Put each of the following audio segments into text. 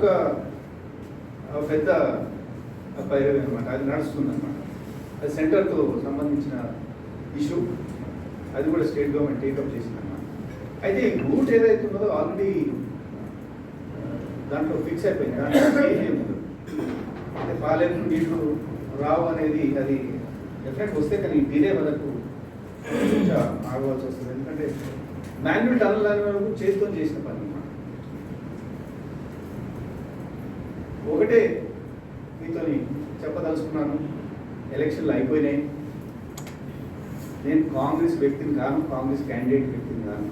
అదొక ఒక పెద్ద పైరవి అనమాట అది నడుస్తుంది అనమాట అది సెంటర్తో సంబంధించిన ఇష్యూ. అది కూడా స్టేట్ గవర్నమెంట్ టేకప్ చేసింది అనమాట అయితే రూట్ ఏదైతే ఉన్నదో ఆల్రెడీ దాంట్లో ఫిక్స్ అయిపోయింది. దాంట్లో change అంటే పాలెం నీళ్ళు రావు అనేది అది ఎఫెక్ట్ వస్తే కానీ డిలే వరకు కొంచెం ఆగవలసి వస్తుంది. ఎందుకంటే మాన్యువల్ టనల్ అనే వరకు చేతితో చేసిన పని అనమాట ఒకటే మీతో చెప్పదలుచుకున్నాను. ఎలక్షన్లు అయిపోయినాయి. నేను కాంగ్రెస్ వ్యక్తిని కాను కాంగ్రెస్ క్యాండిడేట్ వ్యక్తిని కాను.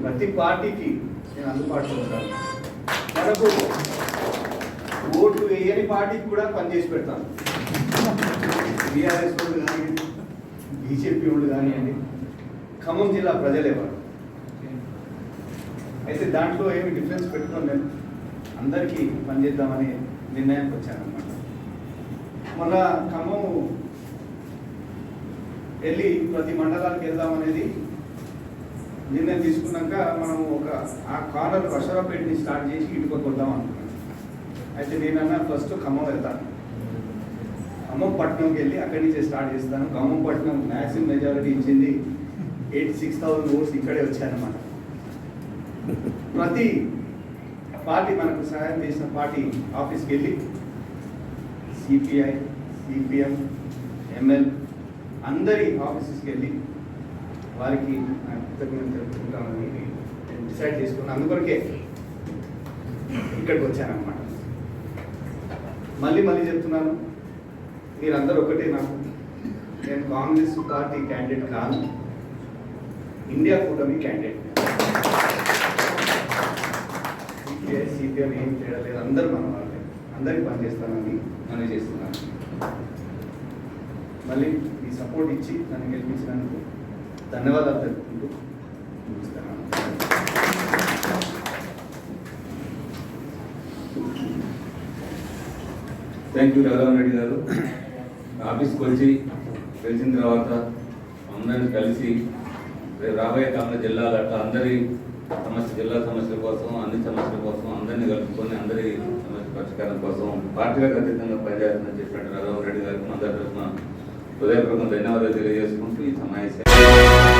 ప్రతి పార్టీకి నేను అందుబాటులో ఉంటాను. మనకు ఓట్లు వేయని పార్టీకి కూడా పనిచేసి పెడతాను. బీఆర్ఎస్ వాళ్ళు కానీ బీజేపీ వాళ్ళు కానివ్వండి ఖమ్మం జిల్లా ప్రజలేవారు అయితే దాంట్లో ఏమి డిఫరెన్స్ పెట్టుకోను నేను. అందరికీ పనిచేద్దామని నిర్ణయానికి వచ్చానమాట మళ్ళా ఖమ్మం వెళ్ళి ప్రతి మండలానికి వెళ్దాం అనేది నిర్ణయం తీసుకున్నాక మనం ఒక ఆ కార్నర్ వర్షరాపేటని స్టార్ట్ చేసి ఇటుకొక వద్దాం అనుకున్నాం. అయితే నేనన్నా ఫస్ట్ ఖమ్మం వెళ్తాను. ఖమ్మం పట్టణంకి వెళ్ళి అక్కడి నుంచే స్టార్ట్ చేస్తాను. ఖమ్మం పట్టణం మ్యాక్సిమం మెజారిటీ ఇచ్చింది ఎయిటీ సిక్స్ థౌసండ్ ఓట్స్ ఇక్కడే వచ్చాయన్నమాట. ప్రతి పార్టీ మనకు సహాయం చేసిన పార్టీ ఆఫీస్కి వెళ్ళి సిపిఐ సిపిఎం ఎంఎల్ అందరి ఆఫీసెస్కి వెళ్ళి వారికి కృతజ్ఞత తెలుపుకుంటామని నేను డిసైడ్ చేసుకున్నాను. అందుకొరకే ఇక్కడికి వచ్చానమాట మళ్ళీ మళ్ళీ చెప్తున్నాను మీరందరూ ఒకటే నాకు. నేను కాంగ్రెస్ పార్టీ క్యాండిడేట్ కాను ఇండియా కూటమి క్యాండిడేట్. సిపిఐ సిపిఎం ఏం చేయడం లేదు. అందరూ మన వాళ్ళే. అందరికి పనిచేస్తానని మనం చేస్తున్నాను మళ్ళీ ఈ సపోర్ట్ ఇచ్చి నన్ను గెలిపించినందుకు ధన్యవాదాలు తెలుపుకుంటూ ముగిస్తాను. థ్యాంక్ యూ రాఘవన్ రెడ్డి గారు. ఆఫీస్కి వచ్చి తెలిసిన తర్వాత అందరిని కలిసి రాబోయే కాలంలో జిల్లాలో అట్లా అందరి సమస్య జిల్లా సమస్యల కోసం అన్ని సమస్యల కోసం అందరినీ కలుపుకొని అందరి సమస్య పరిష్కారం కోసం పార్టీలకు అతీతంగా పనిచేస్తుందని చెప్పినట్టు రఘురామ్ రెడ్డి గారికి అందరి తరఫున హృదయపూర్వక ధన్యవాదాలు తెలియజేసుకుంటూ ఈ సమావేశం